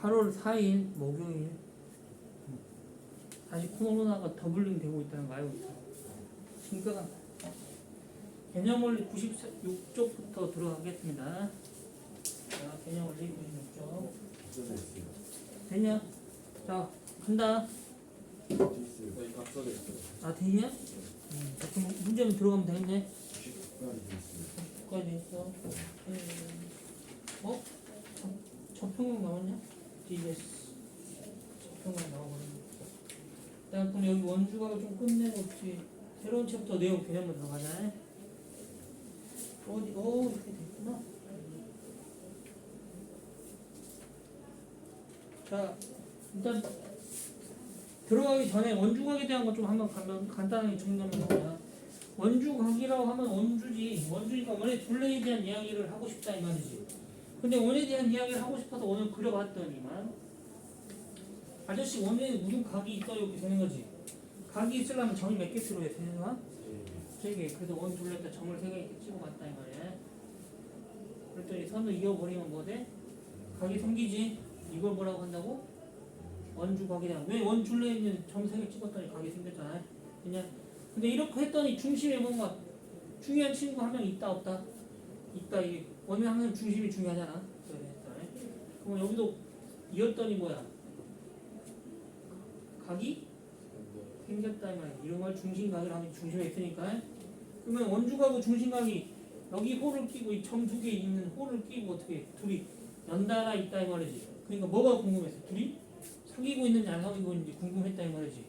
8월 4일 목요일 다시 코로나가 더블링 되고 있다는 거 알고 있어요. 그러니까 개념 원리 96쪽부터 들어가겠습니다. 자, 개념 원리 96쪽. 앞서져 있어요. 됐냐? 자, 간다. 아, 됐냐? 음, 자, 그럼 문제는 들어가면 되겠네. 90까지 있어요. 까지 있어. 음, 어? 저- 저평형 나왔냐? DS. 저평형 나와버렸네. 자, 그럼 여기 원주가 좀 끝내놓지. 새로운 챕터 내용 개념으로 들어가자. 어디, 어, 이렇게 됐구나. 자, 일단 들어가기 전에 원주각에 대한 거 좀 한번 간- 간단하게 정리하면 됩니다. 원주각이라고 하면 원주지. 원주니까 원래 둘레에 대한 이야기를 하고 싶다 이 말이지. 근데 원에 대한 이야기를 하고 싶어서 원을 그려봤더니만 아저씨 원에 무슨 각이 있어요 이렇게 되는 거지. 각이 있으려면 점이 몇 개 필요해? 되나? 세 개. 그래서 원 둘레에다 점을 세개 이렇게 찍어 봤다 이 말이야. 그랬더니 선을 이어버리면 뭐 돼? 각이 생기지. 이걸 뭐라고 한다고? 원주 각이냐. 왜 원줄레에 있는 점 세개 찍었더니 각이 생겼잖아. 그냥 근데 이렇게 했더니 중심에 뭔가 중요한 친구 한 명 있다 없다? 있다 이게 원래 항상 중심이 중요하잖아. 그럼 여기도 이었더니 뭐야? 각이 생겼다 이 말이야. 이런 걸 중심각이라 하면 중심에 있으니까. 그러면 원주각하고 중심각이 여기 호를 끼고 이 점 두 개 있는 호를 끼고 어떻게 둘이 연달아 있다 이 말이지. 그러니까 뭐가 궁금했어? 둘이 사귀고 있는지 안 사귀고 있는지 궁금했다 이 말이지.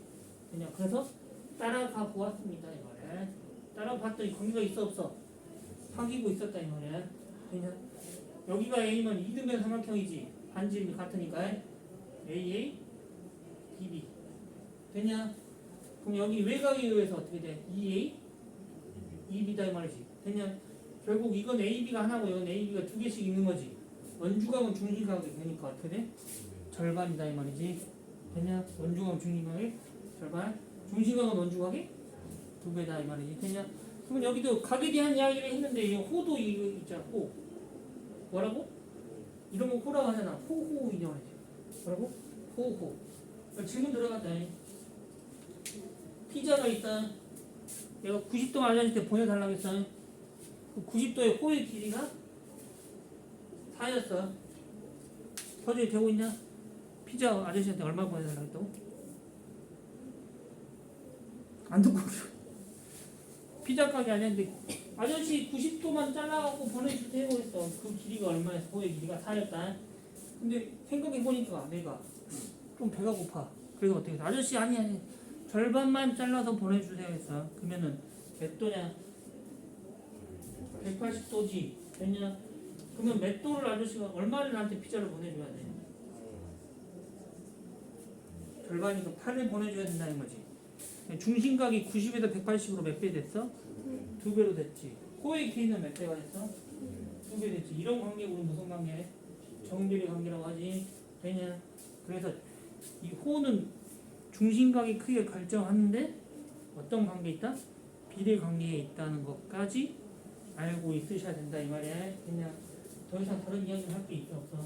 그냥 그래서 따라가 보았습니다 이 말이야. 따라 봤더니 관계가 있어 없어? 사귀고 있었다 이 말이야. 그냥 여기가 A면 이등변 삼각형이지 반지름이 같으니까 AA, DB 되냐? 그럼 여기 외곽에 의해서 어떻게 돼? EA, EB다 이 말이지. 되냐? 결국 이건 AB가 하나고 이건 AB가 두 개씩 있는 거지. 원주각은 중심각이 되니까 어떻게 돼? 절반이다 이 말이지. 되냐? 원주각은 중심각의 절반. 중심각은 원주각의 두 배다 이 말이지. 되냐? 그러면 여기도 각에 대한 이야기를 했는데 이 호도 이거 있잖아. 호. 뭐라고? 이런 거 호라고 하잖아. 호호이냐 말이지. 뭐라고? 호호. 질문 들어간다. 피자가 있다. 내가 90도 아저씨한테 보내달라고 했어. 그 90도의 호의 길이가 4였어. 서준이 되고 있냐? 피자 아저씨한테 얼마 보내달라고 했다고? 안 듣고. 피자 가게 아니었는데 아저씨 90도만 잘라갖고 보내주세요 했어. 그 길이가 얼마였어? 호의 길이가 4였다. 근데 생각해보니까 내가 좀 배가 고파. 그래서 어떻게 했어? 아저씨 아니 아니 절반만 잘라서 보내주세요 했어. 그러면은 몇 도냐? 180도지. 됐냐? 그러면 몇 도를 아저씨가 얼마를 나한테 피자를 보내줘야 돼? 절반이니까 8을 보내줘야 된다는 거지. 중심각이 90에서 180으로 몇 배 됐어? 두 배로 됐지. 호의 길이는 몇 배가 됐어? 두 배 됐지. 이런 관계 우리 무슨 관계? 정비례 관계라고 하지. 되냐? 그래서 이 호는 중심각의 크기를 결정하는데 어떤 관계 있다? 비례 관계에 있다는 것까지 알고 있으셔야 된다 이 말이야. 그냥 더 이상 다른 이야기를 할 게 있어 없어?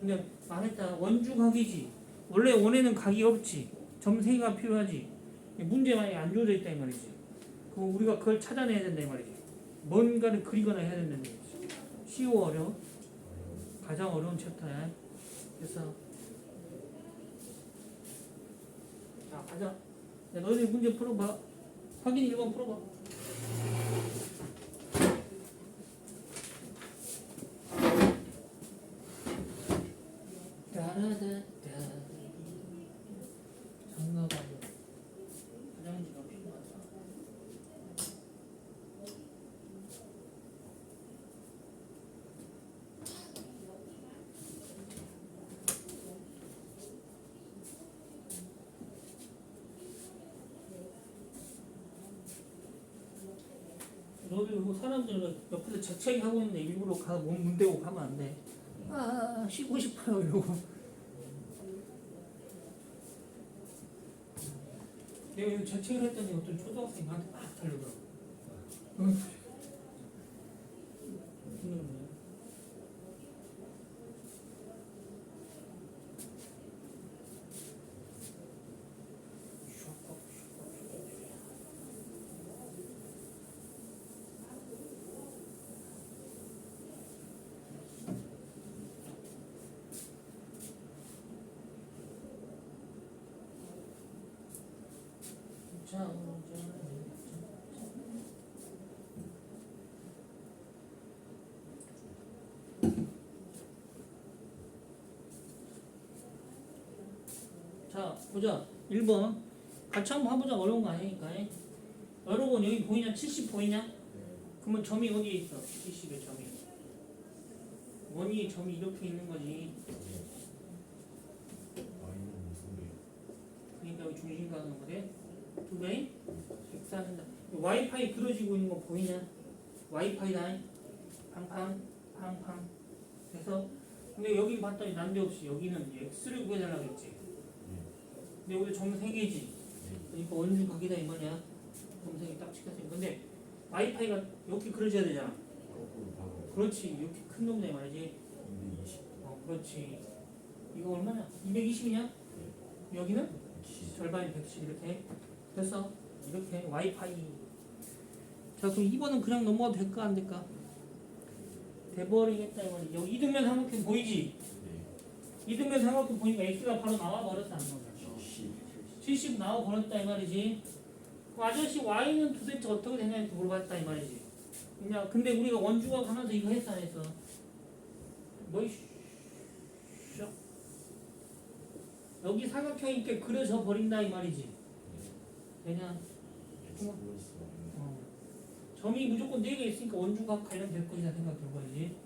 근데 말했다 원주 각이지. 원래 원에는 각이 없지. 점세가 필요하지. 문제 많이 안 주어져 있다 이 말이지. 우리가 그걸 찾아내야 된다 이 말이지. 뭔가를 그리거나 해야 된다는 거지. 쉬워 어려워? 가장 어려운 챕터야. 그래서 자 가자. 야, 너희들 문제 풀어봐. 확인 1번 풀어봐. 따라다따 장가가 화장지가 필요하다. 너희 뭐 사람들 옆에서 재채기 하고 있는데 일부러 가몸 문대고 가면 안 돼. 아 쉬고 싶어요 이러고. 내가 이거 재채기를 했더니 어떤 초등학생이 나한테 막 달려들어. 응. 음. 자, 자, 보자. 1번. 같이 한번 해보자. 어려운 거 아니니까. 여러분, 여기 보이냐? 70 보이냐? 네. 그러면 점이 어디에 있어? 70의 점이. 원위의 점이 이렇게 있는 거지. 그러니까 여기 중심각은 뭐래? 두 배? 140다. 와이파이 그려지고 있는 거 보이냐? 와이파이다. 팡팡, 팡팡. 그래서 근데 여기 봤더니 난데없이 여기는 x를 구해달라고 했지. 근데 여기 점 3개지. 네. 그러니까 원주 각이다 이 말이야. 점색이 딱 찍혔으니까. 근데 와이파이가 이렇게 그려져야 되잖아. 그렇지. 이렇게 큰 놈이다 이 말이지. 220. 어, 그렇지. 이거 얼마냐? 220이냐? 여기는? 110. 절반이 110 이렇게 됐어 이렇게 와이파이. 자 그럼 2번은 그냥 넘어가도 될까 안 될까? 돼버리겠다 이거는 여기 이등변 삼각형 보이지? 네. 이등변 삼각형 보니까 x가 바로 나와 버렸다 안 10. 70 나와 버렸다 이 말이지. 그 아저씨 y는 도대체 어떻게 되냐 이렇게 물어봤다 이 말이지. 그냥 근데 우리가 원주가 하면서 이거 했어 안 했어 뭐이 슉 여기 삼각형이 있게 그려져 버린다 이 말이지 그냥 X 플러스 어. 점이 무조건 4개 있으니까 원주각 관련될 것이다 생각 들어봐야지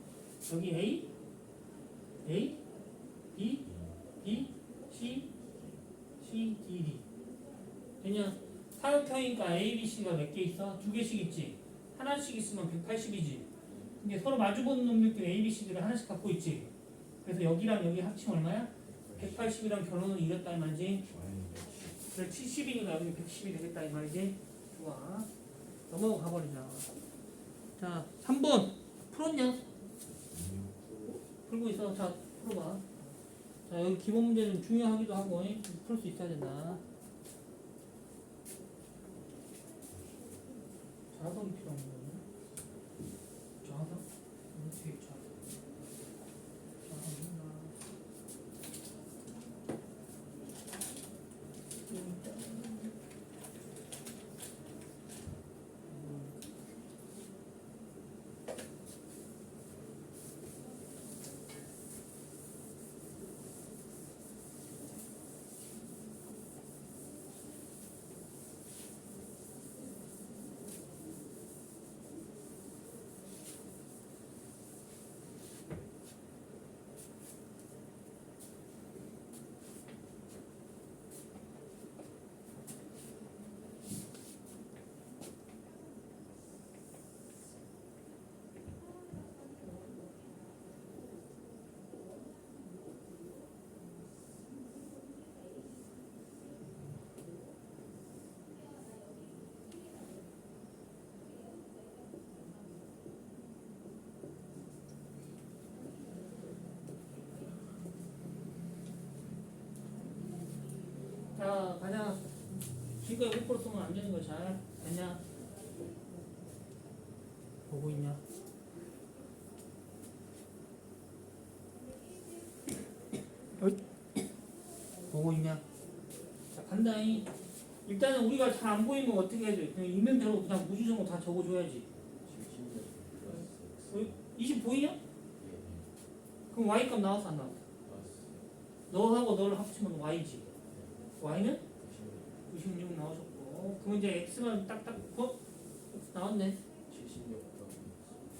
여기 A A B B C C D D 그냥 사각형이니까 A, B, C가 몇 개 있어? 두 개씩 있지 하나씩 있으면 180이지 근데 서로 마주보는 놈들끼리 A, B, C들을 하나씩 갖고 있지 그래서 여기랑 여기 합치면 얼마야? 180이랑 결론을 이뤘다 이 말이지 Y는 110. 그래 70이니까 여기 110이 되겠다 이 말이지? 좋아. 넘어가 가버리자. 자 3번. 풀었냐? 풀고 있어. 자 풀어봐. 자 여기 기본 문제는 중요하기도 하고 풀 수 있어야 된다. 자석이 필요한 거거든 자석? 어떻게 자석 자석 있나 여기 있다. 자, 가자. 지가 거꾸로 쓰면 안 되는 거 잘. 됐냐? 보고 있냐? 어이? 보고 있냐? 자, 간다잉. 일단은 우리가 잘 안 보이면 어떻게 해야 돼? 그냥 있는 대로 그냥 무지성으로 다 적어줘야지. 76 플러스 X. 20 보이냐? 예. 그럼 y 값 나왔어 안 나왔어? 플러스 너하고 너를 합치면 y지. y는 96. 96 나오셨고. 그럼 이제 x만 딱딱 어? 나왔네. 76 더하기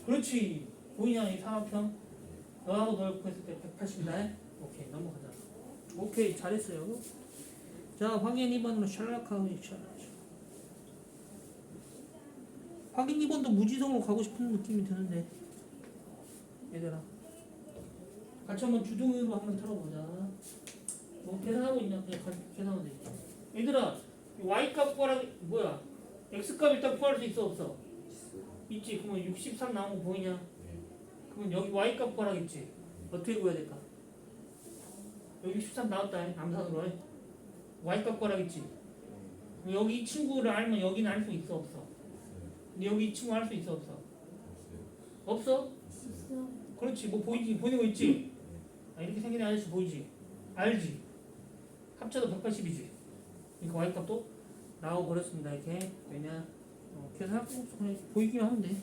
그렇지. 보이냐 이 삼각형? 너하고 널 구했을 때 180이다. 오케이 넘어가자. 오케이 잘했어요. 자 확인 2번으로 샬락하고 샬락. 확인 2번도 무지성으로 가고 싶은 느낌이 드는데 얘들아 같이 한번 주둥이로 한번 틀어보자 뭐 계산하고 있냐 그냥 계산하면 되지 얘들아 이 y 값 구하라 뭐야? x 값 일단 구할 수 있어 없어? 있지. 그러면 63 나온 거 보이냐? 네. 그러면 여기 y 값 구하라겠지. 어떻게 구해야 될까? 여기 13 나왔다 암산으로. y 값 구하라겠지. 여기 이 친구를 알면 여기는 알 수 있어 없어? 근데 여기 이 친구 알 수 있어 없어? 없어. 그렇지. 뭐 보이지? 보이는 거 있지? 아, 이렇게 생긴 아저씨 보이지? 알지? 합쳐도 180이지. 그러니까 y 값도 나와 버렸습니다. 이렇게 왜냐? 어, 계속 할거 없어 그냥 보이기만 하면 돼.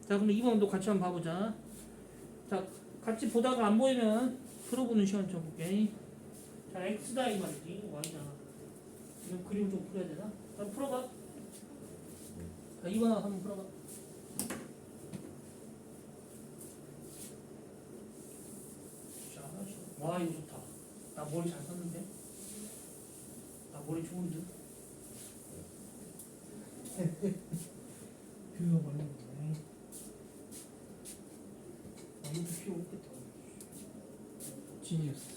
자 그럼 2번도 같이 한번 봐보자. 자 같이 보다가 안 보이면 풀어보는 시간 좀 볼게. 자 x다 이 말이지 y잖아. 이거 그림 좀 풀어야 되나? 자 풀어봐. 자 2번 한번 풀어봐. 자, 와 이거 좋다. 나 머리 잘 썼는데? 나 머리 좋은데? 비가 많이 오네. 아, 이것도 필요 없겠다. 지니어스.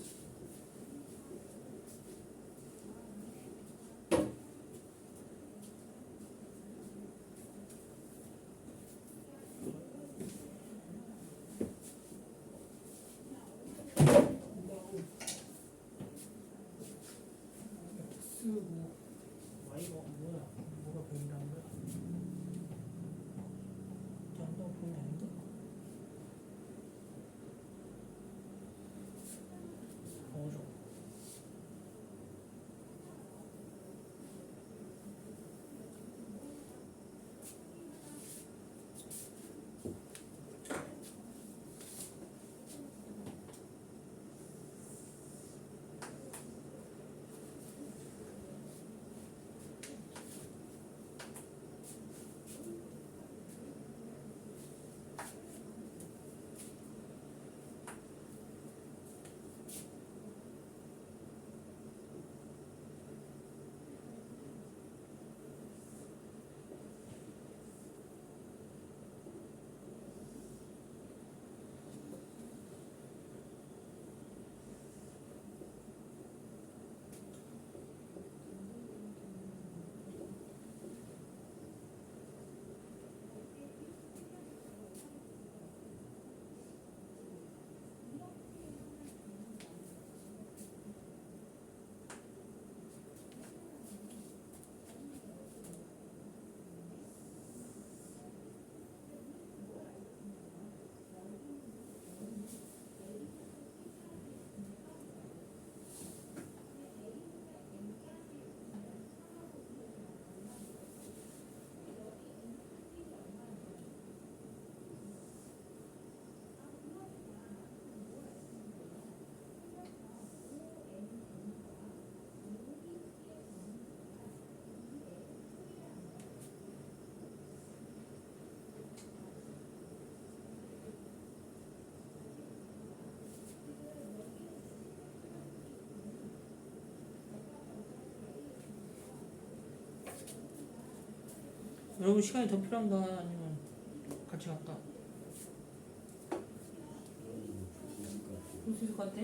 여러분 시간이 더 필요한가 아니면 같이 갈까? 볼수 있을 것 같아?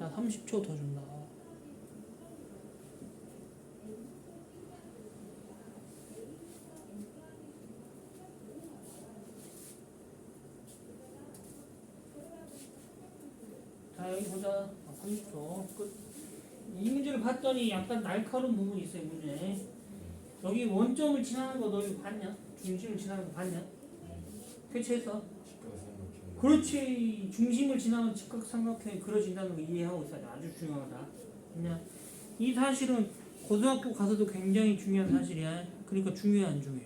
자 30초 더 준다. 자 여기 보자. 아, 30초. 끝 이 문제를 봤더니 약간 날카로운 부분이 있어요 문제 여기 원점을 지나는 거너 이거 봤냐? 중심을 지나는 거 봤냐? 교체해서. 그렇지 중심을 지나면 직각삼각형이 그려진다는 거 이해하고 있어야 돼 아주 중요하다 그냥 이 사실은 고등학교 가서도 굉장히 중요한 사실이야 그러니까 중요해 안 중요해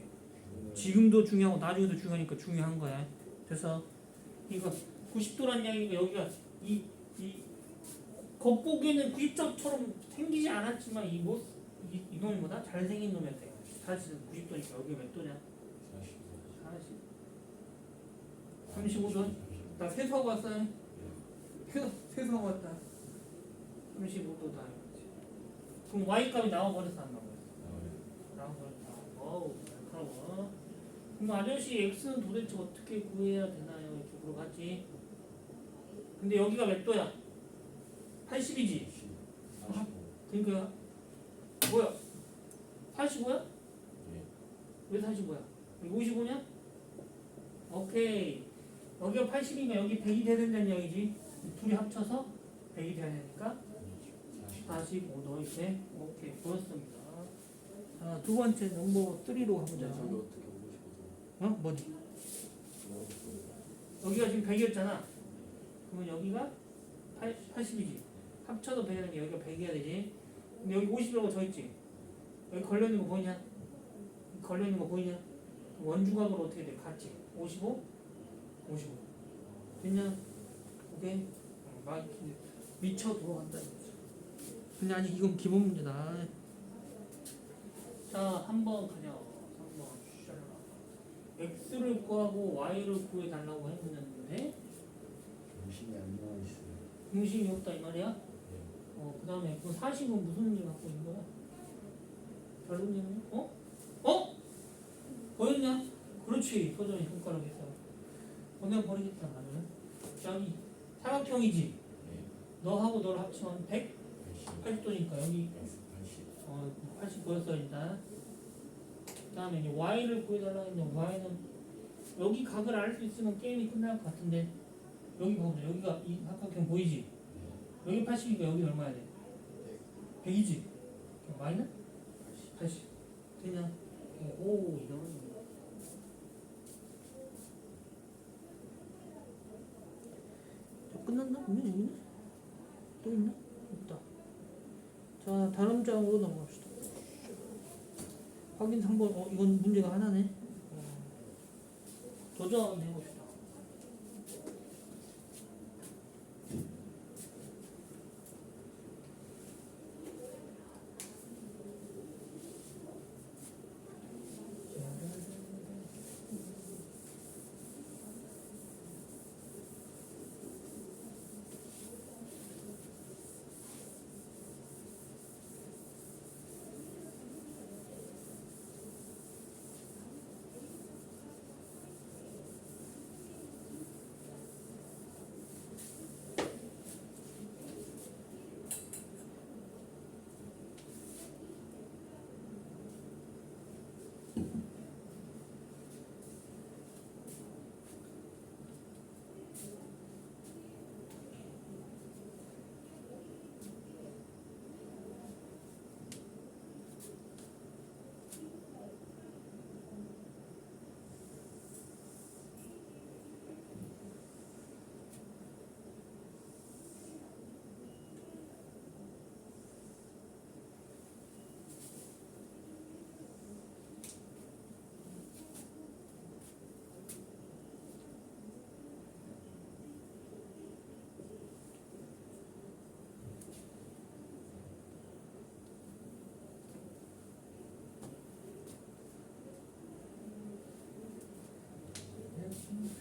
지금도 중요하고 나중에도 중요하니까 중요한 거야 그래서 이거 90도란 이야기가 여기가 이, 이 겉보기에는 90도처럼 생기지 않았지만 이 모, 이, 이 놈보다 잘생긴 놈이었대. 사실은 90도니까 여기 몇 도냐? 40 35도? 나 세수하고 왔어요. 세수, 세수하고 왔다 35도 다. 그럼 Y값이 나와버렸어 안 나와버렸어 나와버렸다 어우 날카로워. 그럼 아저씨 X는 도대체 어떻게 구해야 되나요? 이렇게 물어봤지. 근데 여기가 몇 도야 80이지 그러니까 뭐야 85야? 왜 45야? 여기 55냐? 오케이 여기가 80이니까 여기 100이 돼야 된다는 이야기지 둘이 합쳐서 100이 돼야 되니까 45도 이렇게 오케이 보였습니다 자, 두 번째 넘버 3로 가보자 싶어서. 어? 뭐지? 여기가 지금 100이었잖아 그러면 여기가 80, 80이지 합쳐도 100이라는 게 여기가 100이어야 되지. 근데 여기 50이라고 적있지. 여기 걸려있는 거 보이냐? 걸려있는 거 보이냐? 원주각으로 어떻게 돼? 같지 55 55 됐냐? 오케이? 어, 막 미쳐 들어간다 근데 아직 이건 기본 문제다. 자 한번 가자. 3번 x를 구하고 y를 구해달라고 했는데. 정신이 안 나와 있어요. 중심이 없다 이 말이야? 네. 어, 그 다음에 그 40은 무슨 의미 갖고 있는 거야? 별 의미는? 어? 어? 보였냐? 그렇지. 표정이 손가락 했어. 보내버리겠다, 나는. 저기, 사각형이지? 네. 너하고 너를 합치면 100? 80. 80도니까 여기 X 80. 어, 80 보였어, 일단. 그 다음에 이제 y를 구해달라 했는데 y는 여기 각을 알 수 있으면 게임이 끝날 것 같은데 여기 보자. 여기가 이 삼각형 보이지? 네. 여기 80이니까 여기 얼마야 돼? 100이지? y는? 80 됐냐? 오 이런 자, 끝났나? 보면 여기는? 또 있나? 없다 자 다음 장으로 넘어갑시다 확인 3번 어 이건 문제가 하나네 어, 도전 해봅시다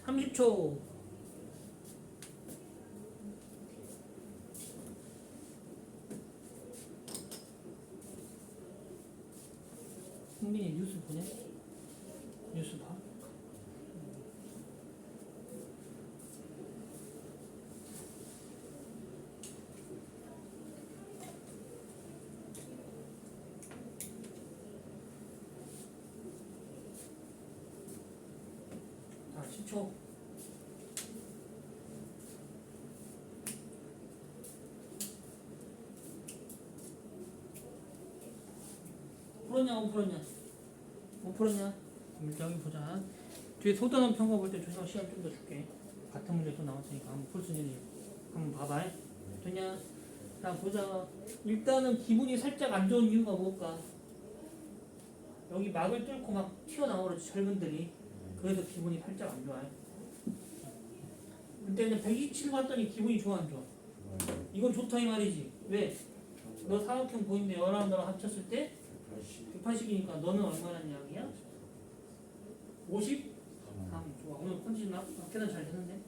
삼십 초 흥민이 뉴스 보내? 뉴스 봐? 자, 10초. 풀었냐, 못 풀었냐? 못 풀었냐? 여기 보자. 뒤에 소단원 평가 볼 때 조상 시간 좀 더 줄게. 같은 문제 또 나왔으니까 한번 풀 수 있는지 한번 봐봐. 되냐? 자, 보자. 일단은 기분이 살짝 안 좋은 이유가 뭘까? 여기 막을 뚫고 막 튀어나오지 젊은들이. 그래서 기분이 살짝 안 좋아요. 그때는 127 봤더니 기분이 좋아 안 좋아? 이건 좋다 이 말이지. 왜? 너 사각형 보이는데 너랑 너랑 합쳤을 때 80. 180이니까 너는 얼마나 양이야? 50? 가만. 다음 좋아. 오늘 컨디션 막 계산 잘 되는데?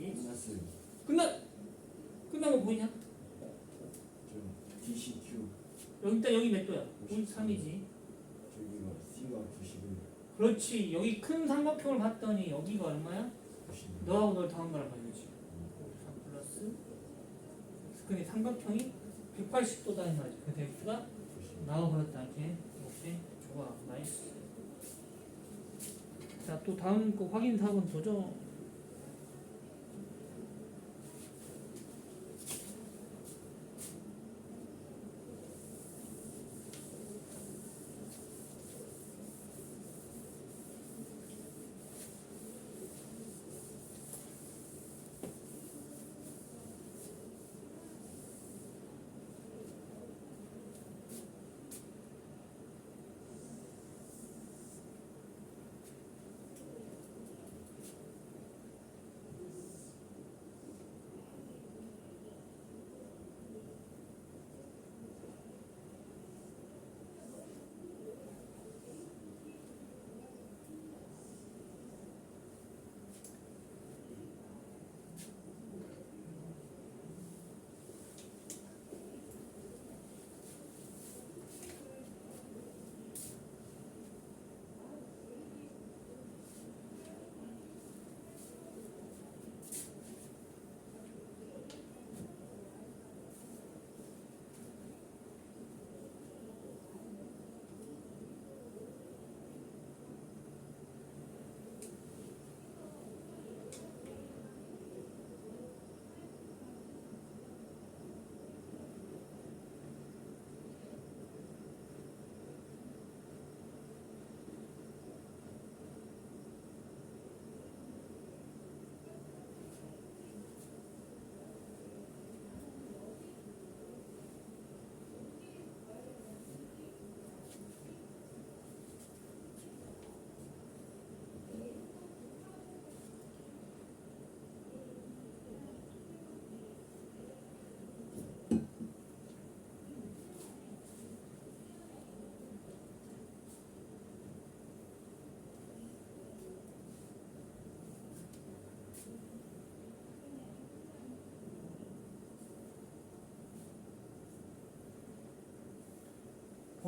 예? 끝났어요. 끝나 끝난 거 보이냐? 저 DCQ 여기 일단 여기 몇 도야? 53이지. 저기가 C가 91. 그렇지. 여기 큰 삼각형을 봤더니 여기가 얼마야? 91. 너하고 널 더한 거란 말이지. 54 플러스 근데 삼각형이 180도다 이 말이지. 그 x가 90. 나와버렸다 이렇게. 오케이. 좋아. 나이스. 자, 또 다음 거 확인 사번 보죠.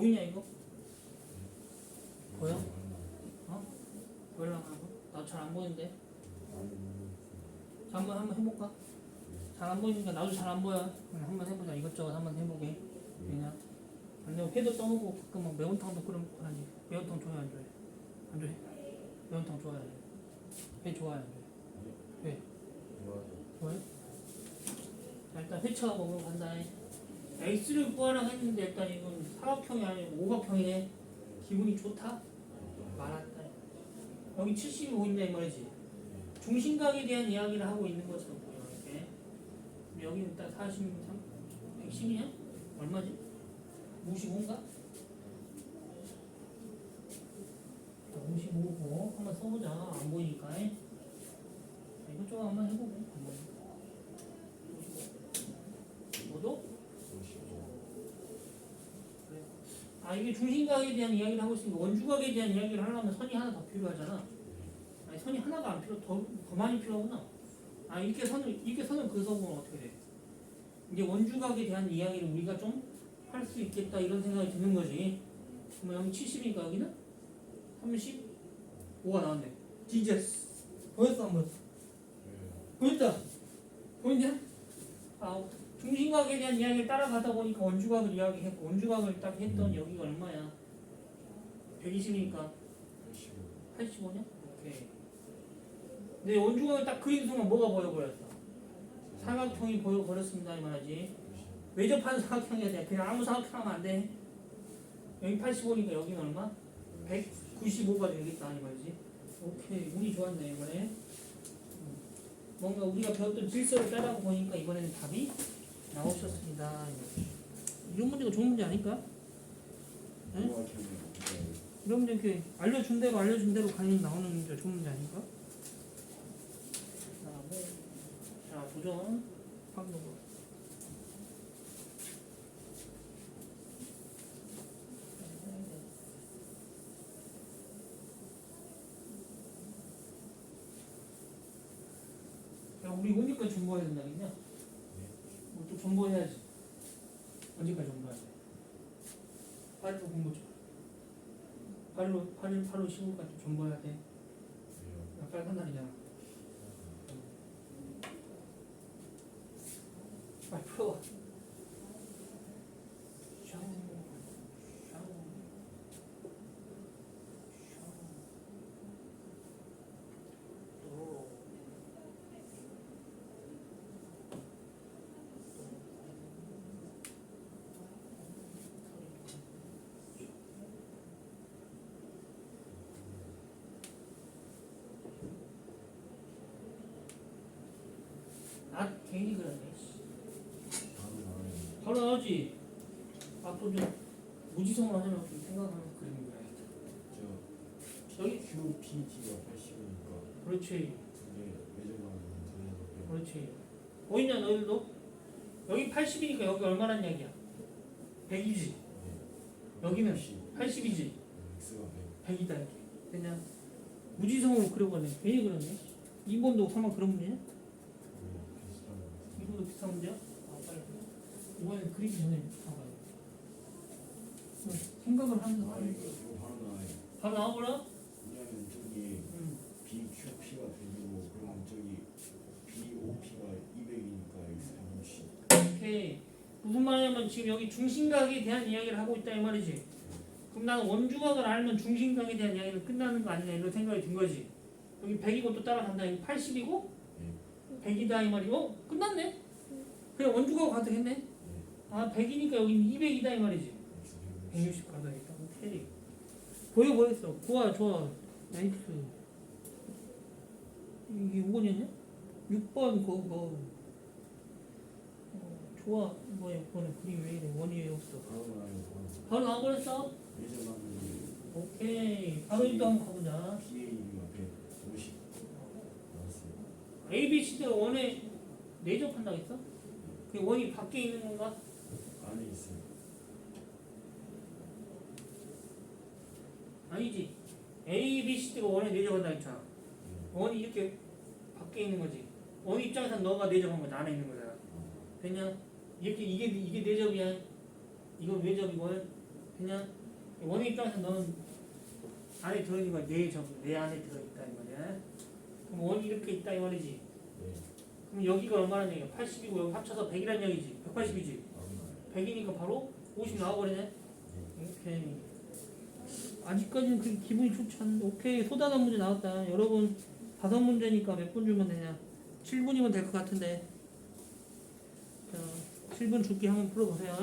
보이냐 이거? 보여? 보이려고 하는 거? 나잘 안 보이는데 자, 한번 한번 해볼까? 잘 안 보이니까 나도 잘 안 보여 그냥 한번 해보자 이것저것 한번 해보게 그냥 아니면 회도 떠먹고 가끔 막 매운탕도 끓여 먹고 하지 매운탕 좋아해 안 좋아해? 안 좋아해? 매운탕 좋아해 안 좋아해? 회 좋아해 안 좋아해? 좋아해? 자 일단 회차 먹으러 간다 X를 구하라 했는데 일단 이건 사각형이 아니고 오각형이네 기분이 좋다? 말았다 여기 70이 보인다 이 말이지 중심각에 대한 이야기를 하고 있는 것처럼 보여 이렇게 여기는 딱 43, 110이냐? 얼마지? 55인가? 55고 한번 써보자 안 보이니까 자, 이것저것 한번 해보고 한번 55도? 아 이게 중심각에 대한 이야기를 하고 있으니까 원주각에 대한 이야기를 하려면 선이 하나 더 필요하잖아. 아니 선이 하나가 안 필요 더, 더 많이 필요하구나. 아 이렇게 선을 이렇게 선을 그어보면 어떻게 돼? 이제 원주각에 대한 이야기를 우리가 좀 할 수 있겠다 이런 생각이 드는 거지. 그러면 여기 70이니까 여기는 35가 나왔네. 디제스 보였어 안 보였어? 보였다. 보이냐? 아 중심각에 대한 이야기를 따라가다 보니까 원주각을 이야기했고 원주각을 딱 했더니 여기가 얼마야? 120이니까 85냐? 오케이. 근데 원주각을 딱 그린 순간 뭐가 보여버렸어? 사각형이 보여버렸습니다 이 말이지. 외접하는 사각형이 돼. 그냥 아무 사각형 하면 안 돼. 여기 85니까 여기는 얼마? 195가 되겠다 이 말이지. 오케이 운이 좋았네 이번에. 음. 뭔가 우리가 배웠던 질서를 따라가 보니까 이번에는 답이 나오셨습니다. 이런 문제가 좋은 문제 아닐까? 이런 문제 이렇게 알려준 대로 알려준 대로 가면 나오는 문제 좋은 문제 아닐까? 그다음에 자 도전 확인해보. 야 우리 오니까 정보해야 된다겠냐? 정보해야지. 언제까지 정보해야 돼? 8로 공부 좀. 8로 8일 8로 15까지 정보해야 돼. 야, 빨간 날이잖아. 빨리 풀어. 샤워. 샤워. 샤워. 또. 나 괜히 그러네. 씨. 바로 나오지. 앞으로 좀 무지성을 하려면 좀 생각하면 그림이 그려야겠다. 여기 QPT가 80이니까 그렇지, 두개 외전하면 두개 그렇지. 보이냐 너희들도? 여기 80이니까 여기 얼마란 얘기야? 100이지. 여기는 80이지. X가 100이다 이렇게. 그냥 무지성으로 그려버네. 괜히 그러네. 이번도 설마 그런 문제냐? 100 비슷한 거 이번도 비슷한 문제야? 아 빨리. 이번엔 그리기 전에 봐봐요. 응, 생각을 아 하는 이거 이거 바로 나와요 바로 나와보라. 왜냐면 저기 응. BQP가 100이고 그럼 저기 BOP가 200이니까 여기 160 오케이. 무슨 말이냐면 지금 여기 중심각에 대한 이야기를 하고 있다 이 말이지. 그럼 나는 원주각을 알면 중심각에 대한 이야기는 끝나는 거 아니냐 이런 생각이 든 거지. 여기 100이고 또 따라간다. 여기 80이고 100이다 이 말이고 어? 끝났네. 그냥 원주각 가도 했네. 아 100이니까 여기 200이다 이 말이지. X 160 가다니까. 오케이. 보여 보였어. 좋아 좋아. 나이스. 이게 5번이었냐? 6번 그거. 어, 좋아. 뭐야 이번에 그림 왜 이래? 원이 왜 없어? 바로 나와버렸어. 외전하면 오케이. 바로 이또 한번 가보자. PA가 150 나왔어요 A, B, C가 원에 내접한다고 했어? 그 원이 밖에 있는 건가? 안에 있어요 아니지. A, B, C가 원에 내접한다고 했잖아. 네. 원이 이렇게 밖에 있는 거지. 원 입장에서 너가 내접한 거지. 안에 있는 거잖아. 됐냐? 이렇게 이게 이게 내접이야. 이건 외접이고 그냥 원의 입장에서 너는 안에 들어있는 거야 내 점, 내 안에 들어있다 이 말이야 그럼 원이 이렇게 있다 이 말이지 네. 그럼 여기가 얼마나 얘기야? 80이고 여기 합쳐서 100이란 얘기지. 180이지. 아무나. 100이니까 바로 50 나와버리네. 네. 오케이. 아직까지는 그 기분이 좋지 않은데 오케이. 소다단 문제 나왔다. 여러분 다섯 문제니까 몇 분 주면 되냐? 7분이면 될 것 같은데. 자 7분 줄게. 한번 풀어보세요